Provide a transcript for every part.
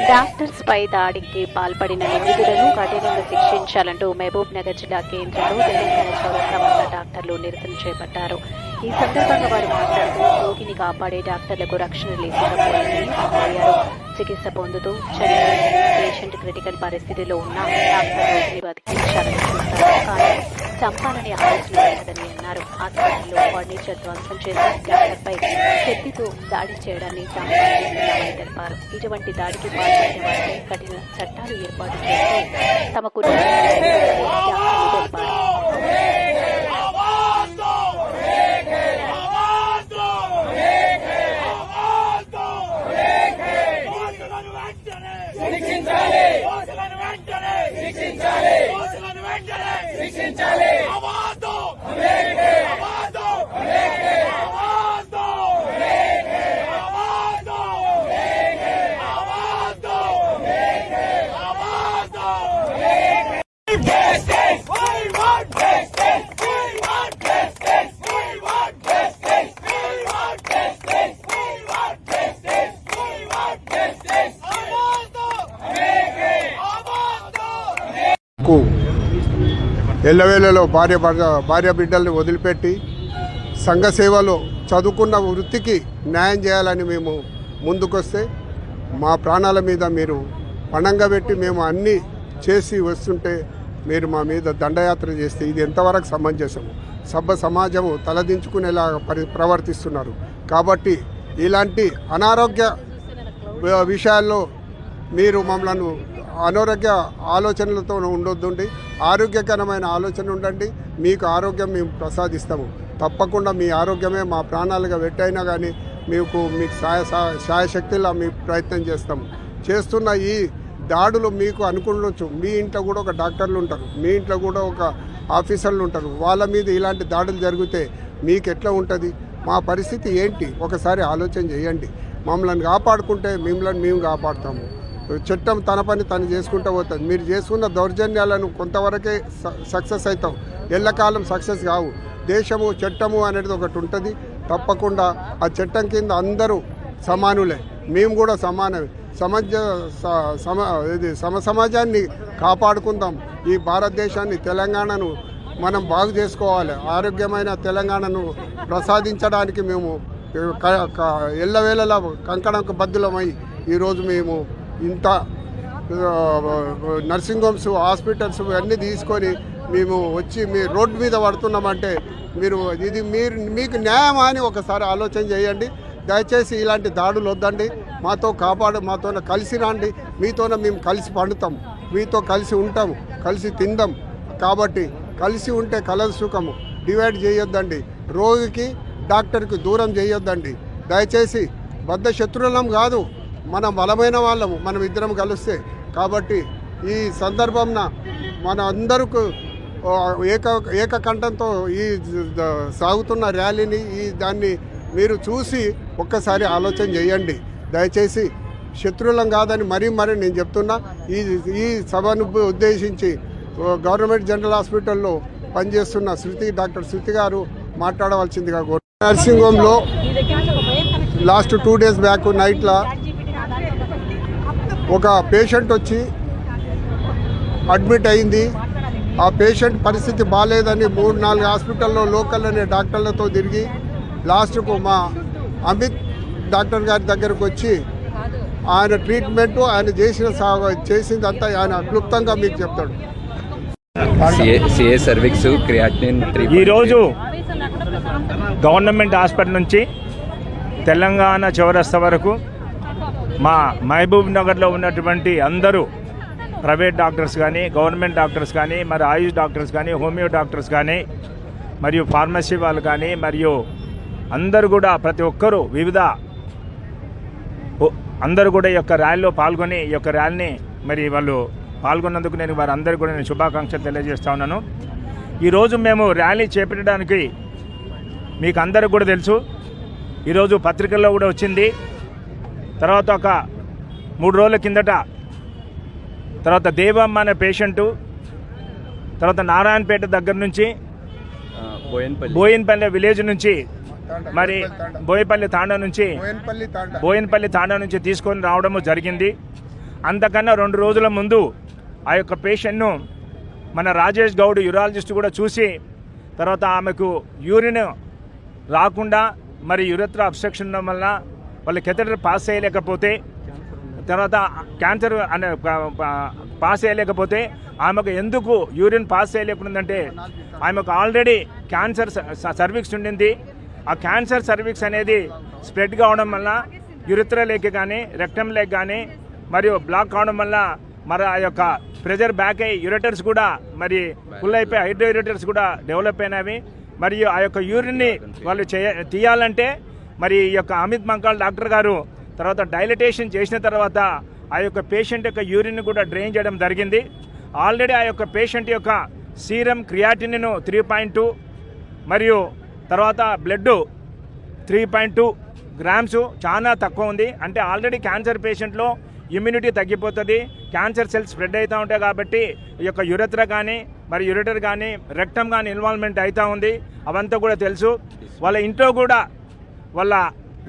Doctors పై దాడికి పాల్పడిన నిందితులను కఠినంగా శిక్షించాలంటూ మహబూబ్ నగర్ జిల్లా కేంద్రంలో తెలంగాణ చౌరస్తా వద్ద డాక్టర్లు నిరసన చేపట్టారు. ఈ సందర్భంగా వారు మాట్లాడుతూ రోగిని కాపాడే డాక్టర్లకు రక్షణ లేకుండా చికిత్స పొందుతూ చనిపోయిన పేషెంట్ క్రిటికల్ పరిస్థితిలో ఉన్న డాక్టర్ రోగిని బతికించాలని చూస్తారు చంపాలని ఆలోచన లేదని అన్నారు ఆసుపత్రిలో ఫర్నిచర్ ధ్వంసం చేసి డాక్టర్పై శక్తితో దాడి చేయడాన్ని తాము తెలిపారు. ఇటువంటి దాడికి పాల్పడిన వారిపై కఠిన చట్టాలు ఏర్పాటు చేస్తూ తమకు తెలిపారు. ఎల్లవేళలో భార్య భార్య బిడ్డల్ని వదిలిపెట్టి సంఘ సేవలో చదువుకున్న వృత్తికి న్యాయం చేయాలని మేము ముందుకొస్తే మా ప్రాణాల మీద మీరు పణంగా పెట్టి మేము అన్నీ చేసి వస్తుంటే మీరు మా మీద దండయాత్ర చేస్తే ఇది ఎంతవరకు సమంజసము సభ సమాజము తలదించుకునేలా పరి ప్రవర్తిస్తున్నారు. కాబట్టి ఇలాంటి అనారోగ్య విషయాల్లో మీరు మమ్మల్ని అనారోగ్య ఆలోచనలతో ఉండొద్దండి. ఆరోగ్యకరమైన ఆలోచన ఉండండి. మీకు ఆరోగ్యం మేము ప్రసాదిస్తాము. తప్పకుండా మీ ఆరోగ్యమే మా ప్రాణాలుగా పెట్టైనా కానీ మీకు మీకు సాయ సా- సాయశక్తిలా మీ ప్రయత్నం చేస్తాము. చేస్తున్న ఈ దాడులు మీకు అనుకుండొచ్చు. మీ ఇంట్లో కూడా ఒక డాక్టర్లు ఉంటారు. మీ ఇంట్లో కూడా ఒక ఆఫీసర్లు ఉంటారు. వాళ్ళ మీద ఇలాంటి దాడులు జరిగితే మీకు ఎట్లా ఉంటుంది? మా పరిస్థితి ఏంటి? ఒకసారి ఆలోచన చేయండి. మమ్మల్ని కాపాడుకుంటే మిమ్మల్ని మేము కాపాడుతాము. చట్టం తన పని తను చేసుకుంటూ పోతుంది. మీరు చేసుకున్న దౌర్జన్యాలను కొంతవరకే సక్సెస్ అవుతాం ఎల్లకాలం సక్సెస్ కావు. దేశము చట్టము అనేది ఒకటి ఉంటుంది. తప్పకుండా ఆ చట్టం కింద అందరూ సమానులే. మేము కూడా సమానమే. సమాజ సమ ఇది సమ సమాజాన్ని కాపాడుకుందాం. ఈ భారతదేశాన్ని తెలంగాణను మనం బాగు చేసుకోవాలి. ఆరోగ్యమైన తెలంగాణను ప్రసాదించడానికి మేము ఎల్లవేళలా కంకణకు బద్దులమై ఈరోజు మేము ఇంత నర్సింగ్ హోమ్స్ హాస్పిటల్స్ అన్నీ తీసుకొని మేము వచ్చి మీ రోడ్డు మీద పడుతున్నామంటే మీరు ఇది మీరు మీకు న్యాయమా అని ఒకసారి ఆలోచన చేయండి. దయచేసి ఇలాంటి దాడులు వద్దండి. మాతో కాపాడు మాతో కలిసి రండి. మీతోనే మేము కలిసి పండుతాం. మీతో కలిసి ఉంటాము కలిసి తిందాం. కాబట్టి కలిసి ఉంటే కలదు సుఖము. డివైడ్ చేయొద్దండి. రోగికి డాక్టర్కి దూరం చేయొద్దండి. దయచేసి బద్ధ శత్రువులం కాదు. మనం బలమైన వాళ్ళము మనం ఇద్దరం కలిస్తే. కాబట్టి ఈ సందర్భంన మన అందరికి ఏక ఏకకంఠంతో ఈ సాగుతున్న ర్యాలీని ఈ దాన్ని మీరు చూసి ఒక్కసారి ఆలోచన చేయండి. దయచేసి శత్రువులం కాదని మరీ మరీ నేను చెప్తున్నా ఈ ఈ సభను ఉద్దేశించి గవర్నమెంట్ జనరల్ హాస్పిటల్లో పనిచేస్తున్న శృతి డాక్టర్ శృతి గారు మాట్లాడవలసిందిగా కోరు నర్సింగ్ హోమ్లో లాస్ట్ టూ డేస్ బ్యాక్ నైట్లో ఒక పేషెంట్ వచ్చి అడ్మిట్ అయింది. ఆ పేషెంట్ పరిస్థితి బాగాలేదని మూడు నాలుగు హాస్పిటల్లో లోకల్ అనే డాక్టర్లతో తిరిగి లాస్ట్కు మా అమిత్ డాక్టర్ గారి దగ్గరకు వచ్చి ఆయన ట్రీట్మెంట్ ఆయన చేసిన సా- చేసిందంతా ఆయన క్లుప్తంగా మీకు చెప్తాడు. సిఏ సర్విక్స్ క్రియాటినిన్ ఈరోజు గవర్నమెంట్ హాస్పిటల్ నుంచి తెలంగాణ చౌరస్తా వరకు మా మహబూబ్ నగర్లో ఉన్నటువంటి అందరూ ప్రైవేట్ డాక్టర్స్ కానీ గవర్నమెంట్ డాక్టర్స్ కానీ మరి ఆయుష్ డాక్టర్స్ కానీ హోమియో డాక్టర్స్ కానీ మరియు ఫార్మసీ వాళ్ళు కానీ మరియు అందరూ కూడా ప్రతి ఒక్కరూ వివిధ అందరూ కూడా ఈ యొక్క ర్యాలీలో పాల్గొని ఈ యొక్క ర్యాలీని మరి వాళ్ళు పాల్గొన్నందుకు నేను వారందరికీ కూడా నేను శుభాకాంక్షలు తెలియజేస్తా ఉన్నాను. ఈరోజు మేము ర్యాలీ చేపట్టడానికి మీకు అందరికి కూడా తెలుసు. ఈరోజు పత్రికల్లో కూడా వచ్చింది. తర్వాత ఒక మూడు రోజుల కిందట తర్వాత దేవమ్మ అనే పేషెంటు తర్వాత నారాయణపేట దగ్గర నుంచి బోయన్పల్లి. విలేజ్ నుంచి మరి బోయపల్లి తాండా. నుంచి బోయన్పల్లి తాండా. నుంచి తీసుకొని రావడము జరిగింది. అంతకన్నా రెండు రోజుల ముందు ఆ యొక్క పేషెంట్ను మన రాజేష్ గౌడ్ యూరాలజిస్ట్ కూడా చూసి తర్వాత ఆమెకు యూరిన్ రాకుండా మరి యురత్ర అబ్స్ట్రక్షన్ ఉండడం వల్ల వాళ్ళు కెథటర్ పాస్ చేయలేకపోతే తర్వాత క్యాన్సర్ అనే పాస్ చేయలేకపోతే ఆమెకు ఎందుకు యూరిన్ పాస్ చేయలేకుందంటే ఆమెకు ఆల్రెడీ క్యాన్సర్ స- సర్వీక్స్ ఉండింది. ఆ క్యాన్సర్ సర్వీక్స్ అనేది స్ప్రెడ్ కావడం వల్ల యురిత్రలేక కానీ రెక్టంలేక కానీ మరియు బ్లాక్ కావడం వల్ల మరి ఆ యొక్క ప్రెజర్ బ్యాక్ అయ్యి యురేటర్స్ కూడా మరి ఫుల్ అయిపోయి హైడ్రో యురేటర్స్ కూడా డెవలప్ అయినవి. మరియు ఆ యొక్క యూరిన్ని వాళ్ళు చేయ తీయాలంటే మరి ఈ యొక్క అమిత్ మంకాల్ డాక్టర్ గారు తర్వాత డైలటేషన్ చేసిన తర్వాత ఆ యొక్క పేషెంట్ యొక్క యూరిన్ కూడా డ్రైన్ చేయడం జరిగింది. ఆల్రెడీ ఆ యొక్క పేషెంట్ యొక్క సీరం క్రియాటిన్ను త్రీ పాయింట్ టూ మరియు తర్వాత blood three point two grams చాలా తక్కువ ఉంది. అంటే ఆల్రెడీ క్యాన్సర్ పేషెంట్లో ఇమ్యూనిటీ తగ్గిపోతుంది. క్యాన్సర్ సెల్స్ స్ప్రెడ్ అవుతూ ఉంటాయి కాబట్టి ఈ యొక్క యురత్ర కానీ మరి యురేటర్ కానీ రెక్టమ్ కానీ ఇన్వాల్వ్మెంట్ అవుతూ ఉంది. అవంతా కూడా తెలుసు. వాళ్ళ ఇంట్లో కూడా వాళ్ళ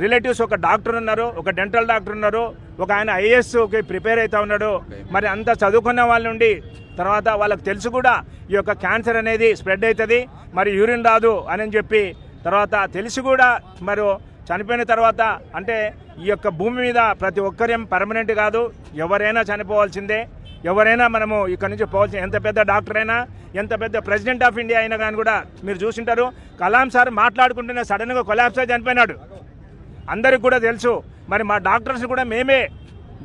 రిలేటివ్స్ ఒక డాక్టర్ ఉన్నారు ఒక డెంటల్ డాక్టర్ ఉన్నారు ఒక ఆయన ఐఏఎస్కి ప్రిపేర్ అవుతా ఉన్నాడు. మరి అంత చదువుకున్న వాళ్ళ నుండి తర్వాత వాళ్ళకి తెలుసు కూడా ఈ యొక్క క్యాన్సర్ అనేది స్ప్రెడ్ అవుతుంది మరి యూరిన్ రాదు అని చెప్పి తర్వాత తెలిసి కూడా మరి చనిపోయిన తర్వాత అంటే ఈ యొక్క భూమి మీద ప్రతి ఒక్కరేం పర్మనెంట్ కాదు ఎవరైనా చనిపోవాల్సిందే. ఎవరైనా మనము ఇక్కడ నుంచి పోవాల్సిన ఎంత పెద్ద డాక్టర్ అయినా ఎంత పెద్ద ప్రెసిడెంట్ ఆఫ్ ఇండియా అయినా కానీ కూడా మీరు చూసింటారు. కలాం సార్ మాట్లాడుకుంటున్న సడన్గా కొలాప్స్ అయి చనిపోయినాడు. అందరికి కూడా తెలుసు. మరి మా డాక్టర్స్ కూడా మేమే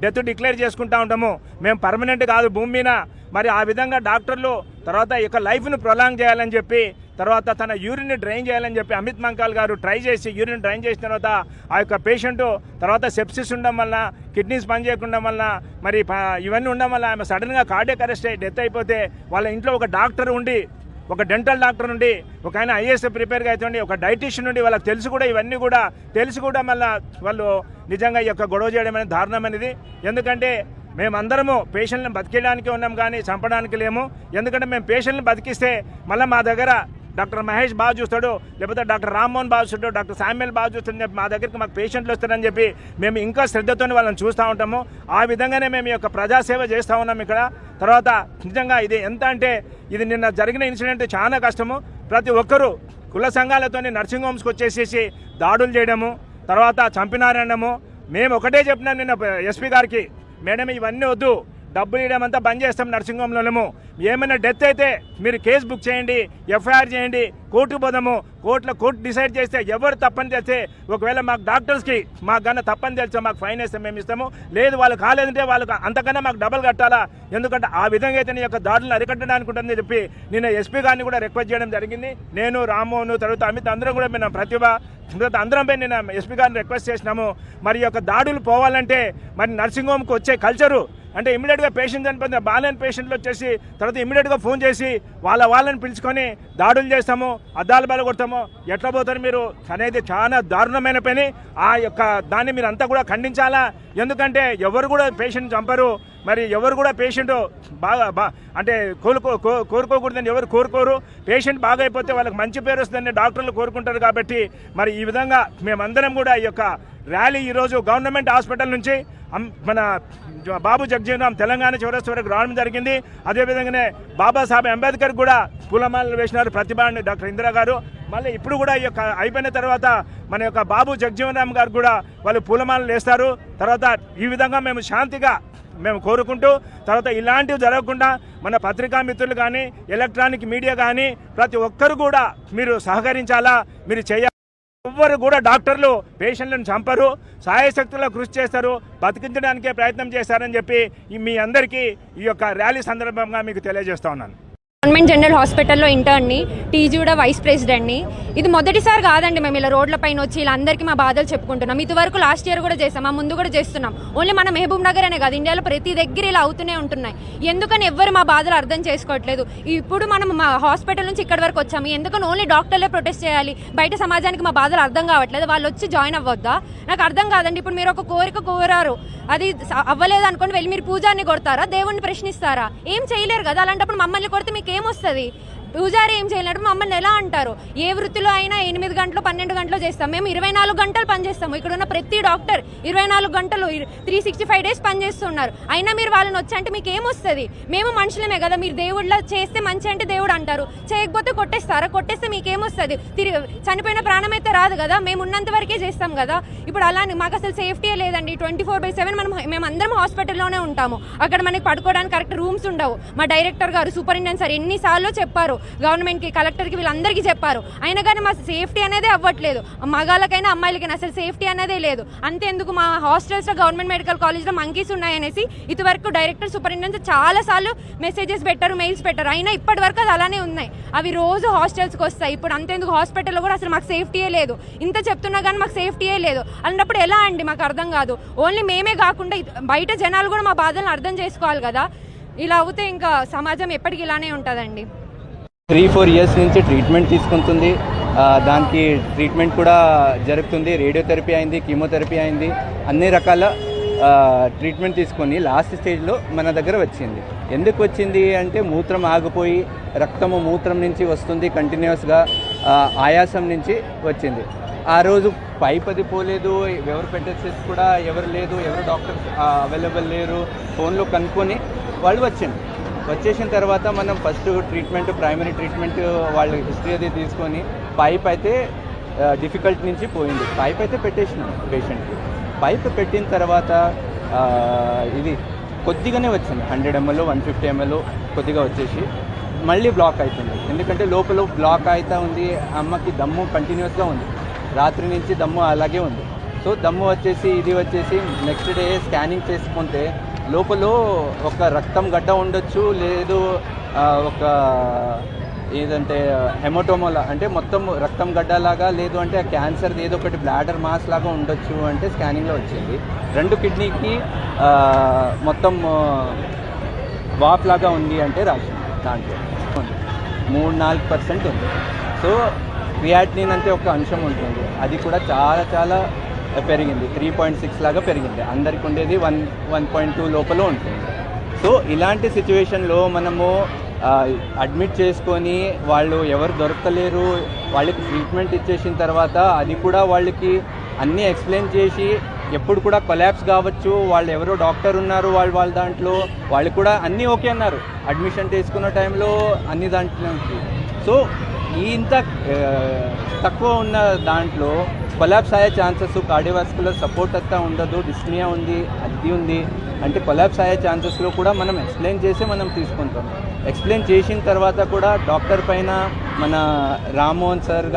డెత్ డిక్లేర్ చేసుకుంటా ఉంటాము. మేము పర్మనెంట్ కాదు భూమి మీద. మరి ఆ విధంగా డాక్టర్లు తర్వాత ఈ యొక్క లైఫ్ను ప్రొలాంగ్ చేయాలని చెప్పి తర్వాత తన యూరిన్ డ్రైన్ చేయాలని చెప్పి అమిత్ మంకాల్ గారు ట్రై చేసి యూరిన్ డ్రైన్ చేసిన తర్వాత ఆ యొక్క పేషెంట్ తర్వాత సెప్సిస్ ఉండడం వల్ల కిడ్నీస్ పనిచేయకుండా వలన మరి ఇవన్నీ ఉండడం వల్ల ఆమె సడన్గా కార్డియక్ అరెస్ట్ అయ్యి డెత్ అయిపోతే వాళ్ళ ఇంట్లో ఒక డాక్టర్ ఉండి ఒక డెంటల్ డాక్టర్ నుండి ఒక ఆయన ఐఏఎస్ ప్రిపేర్గా అవుతుంది ఒక డైటీషియన్ నుండి వాళ్ళకి తెలుసు కూడా ఇవన్నీ కూడా తెలిసి కూడా మళ్ళీ వాళ్ళు నిజంగా ఈ యొక్క గొడవ చేయడం అనేది దారుణం అనేది. ఎందుకంటే మేమందరము పేషెంట్లను బతికేయడానికి ఉన్నాం కానీ చంపడానికి లేము. ఎందుకంటే మేము పేషెంట్ని బతికిస్తే మళ్ళీ మా దగ్గర డాక్టర్ మహేష్ బాగా చూస్తాడు లేకపోతే డాక్టర్ రామ్మోహన్ బాగా చూస్తాడు డాక్టర్ శామ్యుల్ బాగా చూస్తాడని చెప్పి మా దగ్గరికి మాకు పేషెంట్లు వస్తారని చెప్పి మేము ఇంకా శ్రద్ధతో వాళ్ళని చూస్తూ ఉంటాము. ఆ విధంగానే మేము ఈ యొక్క ప్రజాసేవ చేస్తూ ఉన్నాం ఇక్కడ. తర్వాత నిజంగా ఇది ఎంత అంటే ఇది నిన్న జరిగిన ఇన్సిడెంట్ చాలా కష్టము. ప్రతి ఒక్కరూ కుల సంఘాలతోని నర్సింగ్ హోమ్స్కి వచ్చేసేసి దాడులు చేయడము తర్వాత చంపినారనము మేము ఒకటే చెప్పినాం నిన్న ఎస్పీ గారికి మేడం ఇవన్నీ వద్దు డబ్బులు ఇవ్వడం అంతా బంద్ చేస్తాం నర్సింగ్ ఏమైనా డెత్ అయితే మీరు కేసు బుక్ చేయండి ఎఫ్ఐఆర్ చేయండి కోర్టు పోదాము కోర్టులో కోర్టు డిసైడ్ చేస్తే ఎవరు తప్పని చేస్తే ఒకవేళ మాకు డాక్టర్స్కి మాకు కన్నా తప్పని తెలిస్తే మాకు ఫైన్ వేస్తే మేము ఇస్తాము. లేదు వాళ్ళు కాలేదంటే వాళ్ళకి అంతకన్నా మాకు డబల్ కట్టాలా? ఎందుకంటే ఆ విధంగా అయితే నీ యొక్క దాడులను అరికట్టడానికి ఉంటుందని చెప్పి నిన్న ఎస్పీ గారిని కూడా రిక్వెస్ట్ చేయడం జరిగింది. నేను రామ్మోహన్ తర్వాత అమిత్ అందరం కూడా మేము ప్రతిభ తర్వాత అందరం పోయి నేను ఎస్పీ గారిని రిక్వెస్ట్ చేసినాము. మరి యొక్క దాడులు పోవాలంటే మరి నర్సింగ్ హోమ్కి వచ్చే కల్చరు అంటే ఇమీడియట్గా పేషెంట్ చనిపోయిన బాగాలేని పేషెంట్లు వచ్చేసి తర్వాత ఇమీడియట్గా ఫోన్ చేసి వాళ్ళ వాళ్ళని పిలుచుకొని దాడులు చేస్తాము అద్దాలు బల కొడతాము ఎట్లా పోతారు మీరు? అనేది చాలా దారుణమైన పని. ఆ యొక్క దాన్ని మీరు అంతా కూడా ఖండించాలా? ఎందుకంటే ఎవరు కూడా పేషెంట్ చంపరు. మరి ఎవరు కూడా పేషెంట్ బాగా బా అంటే కోలుకో కో- కోరుకోకూడదని ఎవరు కోరుకోరు. పేషెంట్ బాగా అయిపోతే వాళ్ళకి మంచి పేరు వస్తుందని డాక్టర్లు కోరుకుంటారు కాబట్టి మరి ఈ విధంగా మేమందరం కూడా ఈ యొక్క ర్యాలీ ఈరోజు గవర్నమెంట్ హాస్పిటల్ నుంచి మన బాబు జగజీవన్ తెలంగాణ చివరస్తు వరకు రావడం జరిగింది. అదేవిధంగానే బాబాసాహెబ్ అంబేద్కర్ కూడా పూలమాలలు వేసినారు. ప్రతిభాని డాక్టర్ ఇందిరా గారు. మళ్ళీ ఇప్పుడు కూడా ఈ యొక్క అయిపోయిన తర్వాత మన యొక్క బాబు జగ్జీవన్ రామ్ గారు కూడా వాళ్ళు పూలమాలలు వేస్తారు. తర్వాత ఈ విధంగా మేము శాంతిగా మేము కోరుకుంటూ తర్వాత ఇలాంటివి జరగకుండా మన పత్రికా మిత్రులు కానీ ఎలక్ట్రానిక్ మీడియా కానీ ప్రతి ఒక్కరు కూడా మీరు సహకరించాలా మీరు చేయాలి ఎవ్వరు కూడా డాక్టర్లు పేషెంట్లను చంపరు సాయశక్తుల్లో కృషి చేస్తారు బతికించడానికే ప్రయత్నం చేశారని చెప్పి మీ అందరికీ ఈ యొక్క ర్యాలీ సందర్భంగా మీకు తెలియజేస్తా ఉన్నాను. గవర్నమెంట్ జనరల్ హాస్పిటల్లో ఇంటర్న్ని టీజీ కూడా వైస్ ప్రెసిడెంట్ని. ఇది మొదటిసారి కాదండి మేము ఇలా రోడ్ల పైన వచ్చి ఇలా అందరికీ మా బాధలు చెప్పుకుంటున్నాం. ఇది వరకు లాస్ట్ ఇయర్ కూడా చేస్తాం మా ముందు కూడా చేస్తున్నాం. ఓన్లీ మన మహబూబ్ నగర్ అనే కాదు ఇండియాలో ప్రతి దగ్గర ఇలా అవుతూనే ఉంటున్నాయి. ఎందుకని ఎవ్వరు మా బాధలు అర్థం చేసుకోవట్లేదు. ఇప్పుడు మనం మా హాస్పిటల్ నుంచి ఇక్కడి వరకు వచ్చాము. ఎందుకని ఓన్లీ డాక్టర్లే ప్రొటెస్ట్ చేయాలి? బయట సమాజానికి మా బాధలు అర్థం కావట్లేదు. వాళ్ళు వచ్చి జాయిన్ అవ్వద్దా? నాకు అర్థం కాదండి. ఇప్పుడు మీరు ఒక కోరిక కోరారు. అది అవ్వలేదు అనుకోండి వెళ్ళి మీరు పూజాన్ని కొడతారా? దేవుణ్ణి ప్రశ్నిస్తారా? ఏం చేయలేరు కదా. అలాంటప్పుడు మమ్మల్ని కొడితే మీకు ఏమొస్తుంది పూజారి ఏం చేయలేడు మమ్మల్ని ఎలా అంటారు? ఏ వృత్తిలో అయినా ఎనిమిది గంటలు పన్నెండు గంటలు చేస్తాం. మేము ఇరవై నాలుగు గంటలు పనిచేస్తాము ఇక్కడ ఉన్న ప్రతి డాక్టర్ ఇరవై నాలుగు గంటలు త్రీ సిక్స్టీ ఫైవ్ డేస్ పనిచేస్తున్నారు అయినా మీరు వాళ్ళని వచ్చి అంటే మీకు ఏమొస్తుంది? మేము మనుషులమే కదా మీరు దేవుళ్ళ చేస్తే మంచి అంటే దేవుడు అంటారు. చేయకపోతే కొట్టేస్తారా? కొట్టేస్తే మీకేమొస్తుంది? తిరిగి చనిపోయిన ప్రాణం అయితే రాదు కదా మేము ఉన్నంత వరకే చేస్తాం కదా. ఇప్పుడు అలానే మాకు అసలు సేఫ్టీ లేదండి. ట్వంటీ ఫోర్ బై సెవెన్ మనం మేము అందరం హాస్పిటల్లోనే ఉంటాము. అక్కడ మనకి పడుకోవడానికి కరెక్ట్ రూమ్స్ ఉండవు. మా డైరెక్టర్ గారు సూపరింటెండెంట్ సార్ ఎన్నిసార్లు చెప్పారు గవర్నమెంట్కి కలెక్టర్కి వీళ్ళందరికీ చెప్పారు. అయినా కానీ మా సేఫ్టీ అనేది అవ్వట్లేదు. మగాళ్ళకైనా అమ్మాయిలకైనా అసలు సేఫ్టీ అనేదే లేదు. అంతేందుకు మా హాస్టల్స్లో గవర్నమెంట్ మెడికల్ కాలేజ్లో మంకీస్ ఉన్నాయనేసి ఇదివరకు డైరెక్టర్ సూపరింటెండెంట్ చాలా సార్లు మెసేజెస్ పెట్టారు మెయిల్స్ పెట్టారు. అయినా ఇప్పటి వరకు అది అలానే ఉన్నాయి. అవి రోజు హాస్టల్స్కి వస్తాయి. ఇప్పుడు అంతేందుకు హాస్పిటల్లో కూడా అసలు మాకు సేఫ్టీయే లేదు. ఇంత చెప్తున్నా కానీ మాకు సేఫ్టీయే లేదు. అన్నప్పుడు ఎలా అండి? మాకు అర్థం కాదు. ఓన్లీ మేమే కాకుండా బయట జనాలు కూడా మా బాధలను అర్థం చేసుకోవాలి కదా. ఇలా అవుతే ఇంకా సమాజం ఎప్పటికీ ఇలానే ఉంటుందండి. త్రీ ఫోర్ ఇయర్స్ నుంచి ట్రీట్మెంట్ తీసుకుంటుంది. దానికి ట్రీట్మెంట్ కూడా జరుగుతుంది. రేడియోథెరపీ అయింది కీమోథెరపీ అయింది అన్ని రకాల ట్రీట్మెంట్ తీసుకొని లాస్ట్ స్టేజ్లో మన దగ్గర వచ్చింది. ఎందుకు వచ్చింది అంటే మూత్రం ఆగిపోయి రక్తము మూత్రం నుంచి వస్తుంది కంటిన్యూస్గా ఆయాసం నుంచి వచ్చింది. ఆ రోజు పైప్ అది పోలేదు ఎవరు పెట్టేసేసి కూడా ఎవరు లేదు ఎవరు డాక్టర్స్ అవైలబుల్ లేరు ఫోన్లో కనుక్కొని వాళ్ళు వచ్చింది వచ్చేసిన తర్వాత మనం ఫస్ట్ ట్రీట్మెంట్ ప్రైమరీ ట్రీట్మెంట్ వాళ్ళ హిస్టరీ అది తీసుకొని పైప్ అయితే డిఫికల్ట్ నుంచి పోయింది. పైప్ అయితే పెట్టేసిన పేషెంట్కి పైప్ పెట్టిన తర్వాత ఇది కొద్దిగానే వచ్చింది. Hundred ML one fifty ML కొద్దిగా వచ్చేసి మళ్ళీ బ్లాక్ అవుతుంది ఎందుకంటే లోపల బ్లాక్ అవుతా ఉంది అమ్మకి దమ్ము కంటిన్యూస్గా ఉంది. రాత్రి నుంచి దమ్ము అలాగే ఉంది. సో దమ్ము వచ్చేసి ఇది వచ్చేసి నెక్స్ట్ డే స్కానింగ్ చేసుకుంటే లోపల ఒక రక్తం గడ్డ ఉండొచ్చు లేదు ఒక ఏదంటే హెమోటోమోలా అంటే మొత్తం రక్తం గడ్డలాగా లేదు అంటే క్యాన్సర్ ఏదో ఒకటి బ్లాడర్ మాస్ లాగా ఉండొచ్చు అంటే స్కానింగ్లో వచ్చింది. రెండు కిడ్నీకి మొత్తం వాప్ లాగా ఉంది అంటే రాసింది దాంట్లో. మూడు నాలుగు పర్సెంట్ ఉంది. సో క్రియాటినిన్ అంటే ఒక అంశం ఉంటుంది. అది కూడా చాలా చాలా పెరిగింది. త్రీ పాయింట్ సిక్స్ లాగా పెరిగింది. అందరికి ఉండేది వన్ వన్ పాయింట్ టూ లోపల ఉంటుంది. సో ఇలాంటి సిచ్యువేషన్లో మనము అడ్మిట్ చేసుకొని వాళ్ళు ఎవరు దొరకలేరు వాళ్ళకి ట్రీట్మెంట్ ఇచ్చేసిన తర్వాత అది కూడా వాళ్ళకి అన్నీ ఎక్స్ప్లెయిన్ చేసి ఎప్పుడు కూడా కొలాబ్స్ కావచ్చు. వాళ్ళు ఎవరో డాక్టర్ ఉన్నారు వాళ్ళు వాళ్ళ దాంట్లో. వాళ్ళు కూడా అన్నీ ఓకే అన్నారు. అడ్మిషన్ తీసుకున్న టైంలో అన్ని దాంట్లో సో ఇంత తక్కువ ఉన్న దాంట్లో కొలాబ్స్ అయ్యే ఛాన్సెస్ కార్డియోవాస్కులర్ సపోర్ట్ అంతా ఉండదు డిస్నియా ఉంది అది ఉంది. అంటే కొలాబ్స్ అయ్యే ఛాన్సెస్లో కూడా మనం ఎక్స్ప్లెయిన్ చేసి మనం తీసుకుంటాం. ఎక్స్ప్లెయిన్ చేసిన తర్వాత కూడా డాక్టర్ పైన మన రామ్మోహన్ సార్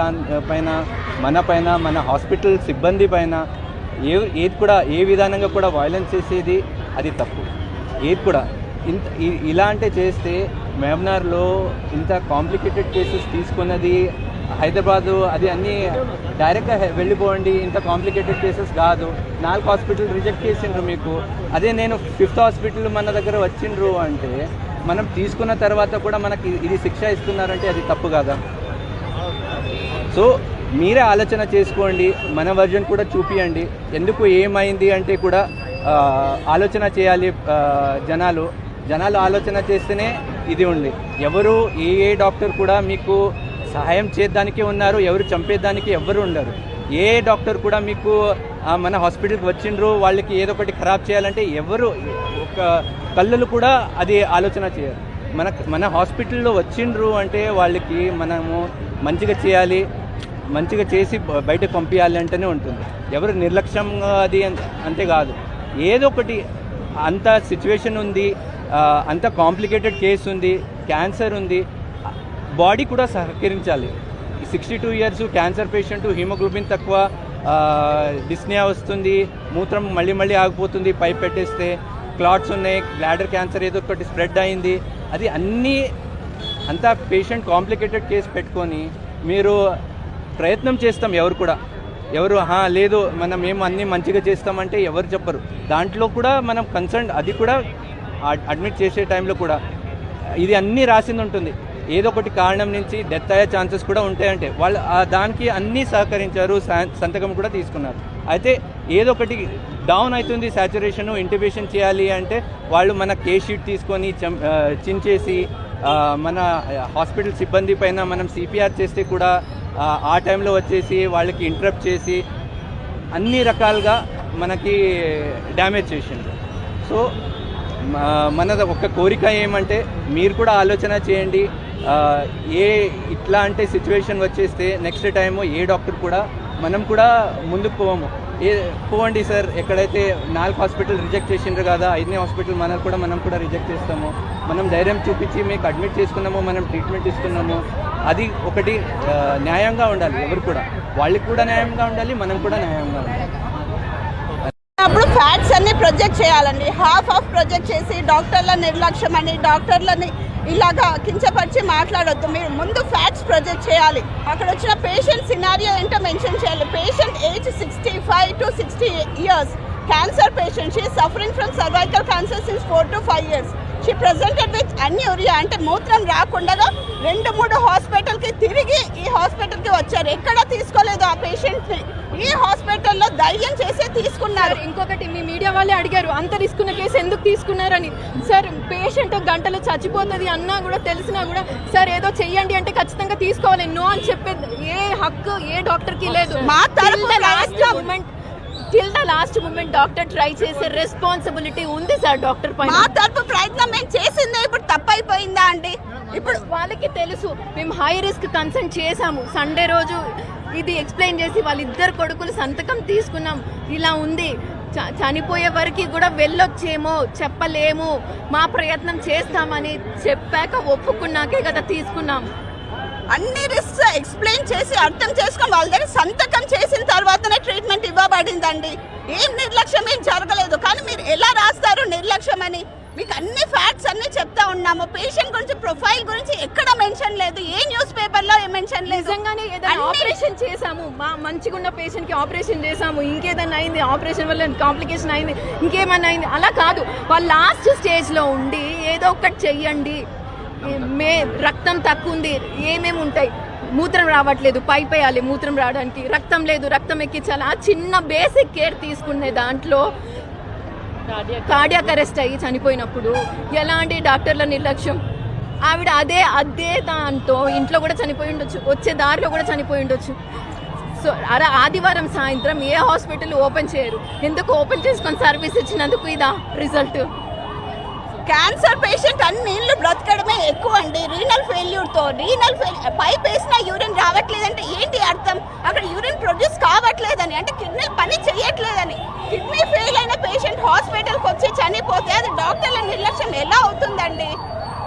పైన మన పైన మన హాస్పిటల్ సిబ్బంది పైన ఏ ఏది కూడా ఏ విధానంగా కూడా వైలెన్స్ చేసేది అది తప్పు. ఏది కూడా. ఇంత ఇలా అంటే చేస్తే మెహబ్నార్లో ఇంత కాంప్లికేటెడ్ కేసెస్ తీసుకున్నది హైదరాబాదు అది అన్నీ డైరెక్ట్గా వెళ్ళిపోండి ఇంత కాంప్లికేటెడ్ కేసెస్ కాదు. నాలుగు హాస్పిటల్ రిజెక్ట్ చేసిండ్రు మీకు. అదే నేను ఫిఫ్త్ హాస్పిటల్ మన దగ్గర వచ్చిండ్రు అంటే మనం తీసుకున్న తర్వాత కూడా మనకి ఇది శిక్ష ఇస్తున్నారంటే అది తప్పు కాదా? సో మీరే ఆలోచన చేసుకోండి మన వర్జన్ కూడా చూపియండి. ఎందుకు ఏమైంది అంటే కూడా ఆలోచన చేయాలి జనాలు. జనాలు ఆలోచన చేస్తేనే ఇది ఉంది. ఎవరు ఏ ఏ డాక్టర్ కూడా మీకు సహాయం చేయడానికి ఉన్నారు ఎవరు చంపేదానికి ఎవరు ఉండరు. ఏ డాక్టర్ కూడా మీకు మన హాస్పిటల్కి వచ్చిండ్రు వాళ్ళకి ఏదో ఒకటి ఖరాబ్ చేయాలంటే ఎవరు ఒక కళ్ళలు కూడా అది ఆలోచన చేయరు. మన మన హాస్పిటల్లో వచ్చిండ్రు అంటే వాళ్ళకి మనము మంచిగా చేయాలి మంచిగా చేసి బయటకు పంపించాలి అంటేనే ఉంటుంది. ఎవరు నిర్లక్ష్యంగా అది అంతేకాదు అంతే కాదు. ఏదో ఒకటి అంత సిచ్యువేషన్ ఉంది అంత కాంప్లికేటెడ్ కేసు ఉంది క్యాన్సర్ ఉంది బాడీ కూడా సహకరించాలి. Sixty two years cancer patient haemoglobin తక్కువ డిస్నియా వస్తుంది మూత్రం మళ్ళీ మళ్ళీ ఆగిపోతుంది పైప్ పెట్టేస్తే. క్లాట్స్ ఉన్నాయి బ్లాడర్ క్యాన్సర్ ఏదో ఒకటి స్ప్రెడ్ అయింది. అది అన్నీ అంతా పేషెంట్ కాంప్లికేటెడ్ కేసు పెట్టుకొని మీరు ప్రయత్నం చేస్తాం ఎవరు కూడా. ఎవరు హా లేదు మనం ఏం అన్నీ మంచిగా చేస్తామంటే ఎవరు చెప్పరు. దాంట్లో కూడా మనం కన్సర్న్ అది కూడా అడ్- అడ్మిట్ చేసే టైంలో కూడా. ఇది అన్నీ రాసింది ఉంటుంది. ఏదో ఒకటి కారణం నుంచి డెత్ అయ్యే ఛాన్సెస్ కూడా ఉంటాయంటే వాళ్ళు దానికి అన్నీ సహకరించారు సంతకం కూడా తీసుకున్నారు. అయితే ఏదో ఒకటి డౌన్ అవుతుంది సాచురేషన్ ఇంటిబేషన్ చేయాలి అంటే వాళ్ళు మన కే షీట్ తీసుకొని చం- చించేసి మన హాస్పిటల్ సిబ్బంది పైన మనం సిపిఆర్ చేస్తే కూడా ఆ, టైంలో వచ్చేసి వాళ్ళకి ఇంటరప్ట్ చేసి అన్ని రకాలుగా మనకి డ్యామేజ్ చేసిండ్రు. సో మన మనది ఒక కోరిక ఏమంటే మీరు కూడా ఆలోచన చేయండి ఏ ఇట్లాంటి సిచ్యువేషన్ వచ్చేస్తే నెక్స్ట్ టైము ఏ డాక్టర్ కూడా మనం కూడా ముందుకు పోవము ఏ పోవండి సార్ ఎక్కడైతే నాలుగు హాస్పిటల్ రిజెక్ట్ చేసిండ్రు కదా ఐదనే హాస్పిటల్ మనకు కూడా మనం కూడా రిజెక్ట్ చేస్తాము. మనం ధైర్యం చూపించి మీకు అడ్మిట్ చేసుకున్నాము మనం ట్రీట్మెంట్ ఇస్తున్నాము. అది ఒకటి న్యాయంగా ఉండాలి ఎవరు కూడా. వాళ్ళకి కూడా న్యాయంగా ఉండాలి మనం కూడా న్యాయంగా ఉండాలి. అప్పుడు ఫ్యాట్స్ అన్ని ప్రొజెక్ట్ చేయాలండి. హాఫ్ ఆఫ్ ప్రొజెక్ట్ చేసి డాక్టర్ల నిర్లక్ష్యం అని డాక్టర్లని ఇలాగా కించపరిచి మాట్లాడొద్దు. మీరు ముందు ఫ్యాక్ట్స్ ప్రొజెక్ట్ చేయాలి. అక్కడ వచ్చిన పేషెంట్ సినారియో ఏంటో మెన్షన్ చేయాలి. Patient age sixty five to sixty years cancer patient she suffering from cervical cancer since four to five years she presented with anuria అంటే మూత్రం రాకుండా రెండు మూడు హాస్పిటల్కి తిరిగి ఈ హాస్పిటల్కి వచ్చారు. ఎక్కడ తీసుకోలేదు ఆ పేషెంట్ని ఈ హాస్పిటల్లో ధైర్యం చేసి తీసుకున్నారు. ఇంకొకటి మీ మీడియా వాళ్ళే అడిగారు అంత రిస్క్ ఉన్న కేసు ఎందుకు తీసుకున్నారని. సార్ పేషెంట్ గంటలో చచ్చిపోతుంది అన్నా కూడా తెలిసినా కూడా సార్ ఏదో చెయ్యండి అంటే ఖచ్చితంగా తీసుకోవాలి నో అని చెప్పేది ఏ హక్కు ఏ డాక్టర్కి లేదు. మా last moment till the last moment doctor try చేసే రెస్పాన్సిబిలిటీ ఉంది సార్ డాక్టర్ పైన. మా తరపు ప్రయత్నం మేము చేసిందే ఇప్పుడు తప్పైపోయిందా అండి? ఇప్పుడు వాళ్ళకి తెలుసు మేము హై రిస్క్ కన్సల్ట్ చేసాము సండే రోజు ఇది ఎక్స్ప్లెయిన్ చేసి వాళ్ళిద్దరు కొడుకులు సంతకం తీసుకున్నాం. ఇలా ఉంది. చ- చనిపోయే వరకు కూడా వెళ్ళొచ్చేమో చెప్పలేము. మా ప్రయత్నం చేస్తామని చెప్పాక ఒప్పుకున్నాకే కదా తీసుకున్నాం. అన్ని రిస్క్ ఎక్స్ప్లెయిన్ చేసి అర్థం చేసుకొని వాళ్ళ దగ్గర సంతకం చేసిన తర్వాతనే ట్రీట్మెంట్ ఇవ్వబడిందండి. ఏం నిర్లక్ష్యం ఏం జరగలేదు. కానీ మీరు ఎలా రాస్తారు నిర్లక్ష్యం అని మీకు అన్ని ఫ్యాక్ట్స్ అన్ని చెప్తా ఉన్నాము. పేషెంట్ గురించి ప్రొఫైల్ గురించి ఎక్కడ మెన్షన్ లేదు. ఏ న్యూస్ పేపర్లో మెన్షన్ లేదు. నిజంగానే ఏదైనా ఆపరేషన్ చేసాము మా మంచిగా ఉన్న పేషెంట్కి ఆపరేషన్ చేసాము ఇంకేదైనా అయింది? ఆపరేషన్ వల్ల కాంప్లికేషన్ అయింది. ఇంకేమన్నా అయింది? అలా కాదు. వాళ్ళు లాస్ట్ స్టేజ్లో ఉండి ఏదో ఒకటి చెయ్యండి. మే రక్తం తక్కువ ఉంది ఏమేమి ఉంటాయి? మూత్రం రావట్లేదు. పైప్ వేయాలి మూత్రం రావడానికి. రక్తం లేదు. రక్తం ఎక్కించాలి. ఆ చిన్న బేసిక్ కేర్ తీసుకునే దాంట్లో కార్డియాక్ అరెస్ట్ అయ్యి చనిపోయినప్పుడు ఎలాంటి డాక్టర్ల నిర్లక్ష్యం? ఆవిడ అదే అదే దాంతో ఇంట్లో కూడా చనిపోయి ఉండొచ్చు వచ్చే దారిలో కూడా చనిపోయి ఉండొచ్చు. సో అలా ఆదివారం సాయంత్రం ఏ హాస్పిటల్ ఓపెన్ చేయరు? ఎందుకు ఓపెన్ చేసుకొని సర్వీస్ ఇచ్చినందుకు ఇదా రిజల్ట్? క్యాన్సర్ పేషెంట్ అన్ని ఇళ్ళు బ్రతకడమే ఎక్కువ అండి. రీనల్ ఫెయిల్యూర్తో రీనల్ పైప్ వేసిన యూరిన్ రావట్లేదంటే ఏంటి అర్థం? అక్కడ యూరిన్ ప్రొడ్యూస్ కావట్లేదని అంటే కిడ్నీ పని చేయట్లేదని. కిడ్నీ ఫెయిల్ అయిన పేషెంట్ హాస్పిటల్కి వచ్చి చనిపోతే అది డాక్టర్ల నిర్లక్ష్యం ఎలా అవుతుందండి?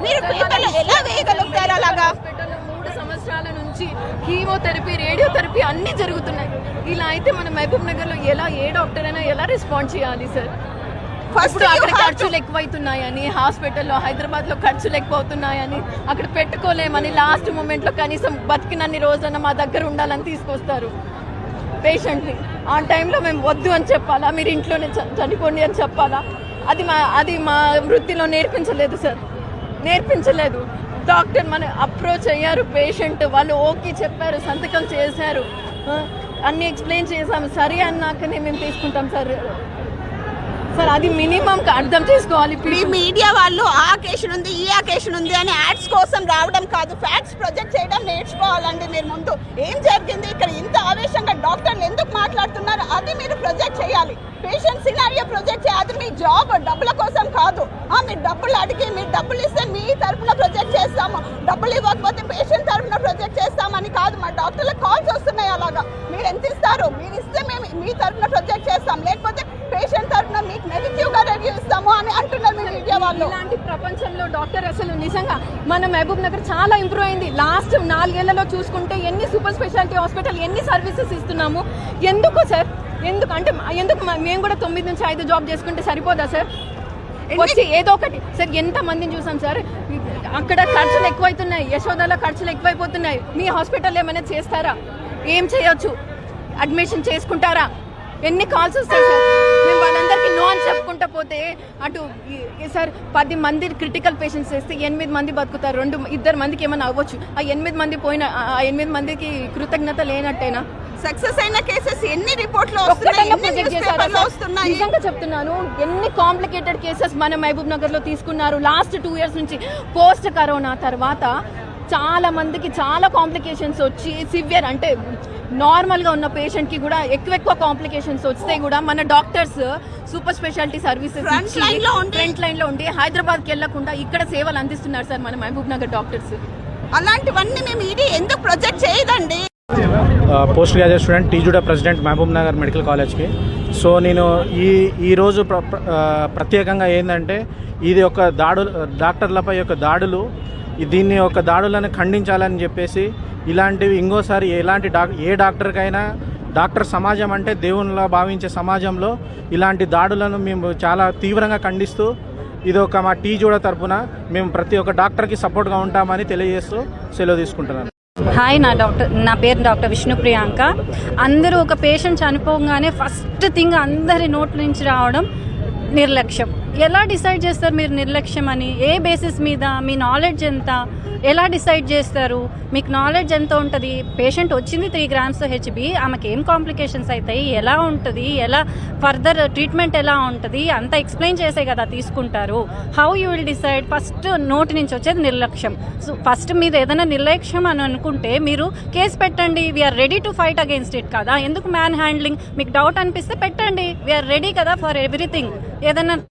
మీరు పేపర్లో ఎలా వేయగలుగుతారు అలాగా? సంవత్సరాల నుంచి కీమోథెరపీ రేడియోథెరపీ అన్నీ జరుగుతున్నాయి. ఇలా అయితే మన మహబూబ్ నగర్లో ఎలా ఏ డాక్టర్ అయినా ఎలా రెస్పాండ్ చేయాలి సార్? ఫస్ట్ అక్కడ ఖర్చులు ఎక్కువైతున్నాయని హాస్పిటల్లో హైదరాబాద్లో ఖర్చులు ఎక్కువ అవుతున్నాయని అక్కడ పెట్టుకోలేమని లాస్ట్ మూమెంట్లో కనీసం బతికినన్ని రోజున మా దగ్గర ఉండాలని తీసుకొస్తారు. పేషెంట్ని ఆ టైంలో మేము వద్దు అని చెప్పాలా? మీరు ఇంట్లోనే చనిపోండి అని చెప్పాలా? అది మా అది మా వృత్తిలో నేర్పించలేదు సార్ నేర్పించలేదు. డాక్టర్ మన అప్రోచ్ అయ్యారు పేషెంట్ వాళ్ళు ఓకే చెప్పారు సంతకం చేశారు. అన్ని ఎక్స్ప్లెయిన్ చేశాము. సరే అన్నాకనే మేము తీసుకుంటాం సార్ సార్ అది మినిమం అర్థం చేసుకోవాలి మీ మీడియా వాళ్ళు ఆ కేషన్ ఉంది ఈ అకేషన్ ఉంది అని యాడ్స్ కోసం రావడం కాదు. ఫ్యాక్ట్స్ ప్రొజెక్ట్ చేయడం నేర్చుకోవాలండి మీరు ముందు. ఏం జరిగింది? ఇక్కడ ఇంత ఆవేశంగా డాక్టర్లు ఎందుకు మాట్లాడుతున్నారు? అది మీరు ప్రొజెక్ట్ చేయాలి. పేషెంట్ సినారియో ప్రొజెక్ట్ చేయాలి. మీ జాబ్ డబ్బుల కోసం కాదు. ఆ మీరు డబ్బులు అడిగి మీరు డబ్బులు ఇస్తే మీ తరఫున ప్రొజెక్ట్ చేస్తాము. డబ్బులు ఇవ్వకపోతే పేషెంట్ తరపున ప్రొజెక్ట్ చేస్తామని కాదు. మా డాక్టర్లకు కాల్ వస్తున్నాయి అలాగా మీరు ఎంత ఇస్తారు మీరు ఇస్తే మేము మీ తరపున ప్రొజెక్ట్ చేస్తాం లేకపోతే పేషెంట్ తరపున మీకు నెగిటివ్గా రివ్యూ ఇస్తాము అని అంటున్నారు మీ మీడియా వాళ్ళు. ఇలాంటి ప్రపంచంలో డాక్టర్ అసలు నిజంగా మన మహబూబ్ నగర్ చాలా ఇంప్రూవ్ అయింది. లాస్ట్ నాలుగేళ్ళలో చూసుకుంటే ఎన్ని సూపర్ స్పెషాలిటీ హాస్పిటల్ ఎన్ని సర్వీసెస్ ఇస్తున్నాము? ఎందుకు సార్? ఎందుకు అంటే ఎందుకు మేము కూడా తొమ్మిది నుంచి ఐదు జాబ్ చేసుకుంటే సరిపోదా సార్? వచ్చి ఏదో ఒకటి. సార్ ఎంత మందిని చూసాం సార్? అక్కడ ఖర్చులు ఎక్కువైతున్నాయి. యశోదలో ఖర్చులు ఎక్కువైపోతున్నాయి. మీ హాస్పిటల్ ఏమైనా చేస్తారా? ఏం చేయొచ్చు? అడ్మిషన్ చేసుకుంటారా? ఎన్ని కాల్స్ వస్తాయి సార్? వాళ్ళందరికీ నో అని చెప్పుకుంటా పోతే అటు సార్ పది మంది క్రిటికల్ పేషెంట్స్ వేస్తే ఎనిమిది మంది బతుకుతారు రెండు ఇద్దరు మందికి ఏమైనా అవ్వచ్చు? ఆ ఎనిమిది మంది పోయిన ఆ ఎనిమిది మందికి కృతజ్ఞత లేనట్టేనా? సక్సెస్ అయిన కేసెస్ ఎన్ని రిపోర్ట్లో నిజంగా చెప్తున్నాను ఎన్ని కాంప్లికేటెడ్ కేసెస్ మన మహబూబ్ నగర్లో తీసుకున్నారు. లాస్ట్ టూ ఇయర్స్ నుంచి పోస్ట్ కరోనా తర్వాత చాలా మందికి చాలా కాంప్లికేషన్స్ వచ్చి సివియర్ అంటే నార్మల్గా ఉన్న పేషెంట్కి కూడా ఎక్కువ ఎక్కువ కాంప్లికేషన్స్ వస్తే కూడా మన doctors super speciality services front లైన్లో ఉండి హైదరాబాద్కి వెళ్ళకుండా ఇక్కడ సేవలు అందిస్తున్నారు సార్ మన మహబూబ్ నగర్ డాక్టర్స్ అలాంటివన్నీ మేము ఇది ఎందుకు ప్రొజెక్ట్ చేయదండి? Post graduate student TJUDA president Mahabubnagar medical కాలేజ్కి సో నేను ఈ ఈరోజు ప్ర ప్రత్యేకంగా ఏంటంటే ఇది ఒక దాడులు డాక్టర్లపై యొక్క దాడులు దీన్ని ఒక దాడులను ఖండించాలని చెప్పేసి ఇలాంటివి ఇంకోసారి ఎలాంటి డాక్ ఏ డాక్టర్కైనా డాక్టర్ సమాజం అంటే దేవునిలా భావించే సమాజంలో ఇలాంటి దాడులను మేము చాలా తీవ్రంగా ఖండిస్తూ ఇది ఒక మా టీ జోడ తరపున మేము ప్రతి ఒక్క డాక్టర్కి సపోర్ట్గా ఉంటామని తెలియజేస్తూ సెలవు తీసుకుంటున్నాను. హాయ్ నా డాక్టర్ నా పేరు డాక్టర్ విష్ణు ప్రియాంక అందరూ ఒక పేషెంట్ చనిపోగానే ఫస్ట్ థింగ్ అందరి నోట్ల నుంచి రావడం నిర్లక్ష్యం. ఎలా డిసైడ్ చేస్తారు మీరు నిర్లక్ష్యం అని? ఏ బేసిస్ మీద? మీ నాలెడ్జ్ ఎంత? ఎలా డిసైడ్ చేస్తారు? మీకు నాలెడ్జ్ ఎంత ఉంటుంది? పేషెంట్ వచ్చింది త్రీ గ్రామ్స్ హెచ్బి ఆమెకి ఏం కాంప్లికేషన్స్ అవుతాయి ఎలా ఉంటుంది? ఎలా ఫర్దర్ ట్రీట్మెంట్ ఎలా ఉంటుంది? అంత ఎక్స్ప్లెయిన్ చేసే కదా తీసుకుంటారు. How you will decide first నోటి నుంచి వచ్చేది నిర్లక్ష్యం. సో ఫస్ట్ మీరు ఏదైనా నిర్లక్ష్యం అని అనుకుంటే మీరు కేసు పెట్టండి. We're ready to fight against it కదా? ఎందుకు మ్యాన్ హ్యాండ్లింగ్ మీకు డౌట్ అనిపిస్తే పెట్టండి. వీఆర్ రెడీ కదా ఫర్ ఎవ్రీథింగ్ ఏదైనా